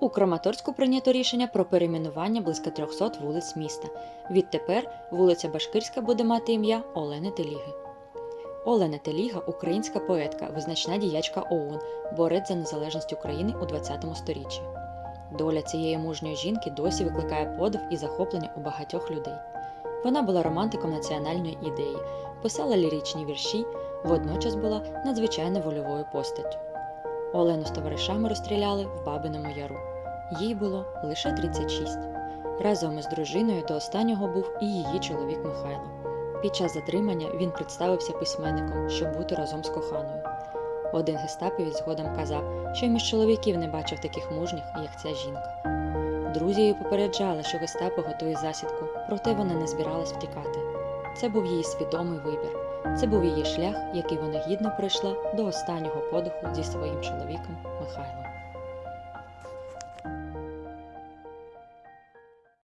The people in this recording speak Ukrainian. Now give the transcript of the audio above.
У Краматорську прийнято рішення про перейменування близько 300 вулиць міста. Відтепер вулиця Башкирська буде мати ім'я Олени Теліги. Олена Теліга українська поетка, визначна діячка ОУН, борець за незалежність України у ХХ сторіччі. Доля цієї мужньої жінки досі викликає подив і захоплення у багатьох людей. Вона була романтиком національної ідеї, писала ліричні вірші, водночас була надзвичайно вольовою постаттю. Олену з товаришами розстріляли в Бабиному Яру. Їй було лише 36. Разом із дружиною до останнього був і її чоловік Михайло. Під час затримання він представився письменником, щоб бути разом з коханою. Один гестаповець згодом казав, що між чоловіків не бачив таких мужніх, як ця жінка. Друзі її попереджали, що гестапо готує засідку, проте вона не збиралась втікати. Це був її свідомий вибір. Це був її шлях, який вона гідно пройшла до останнього подиху зі своїм чоловіком Михайлом.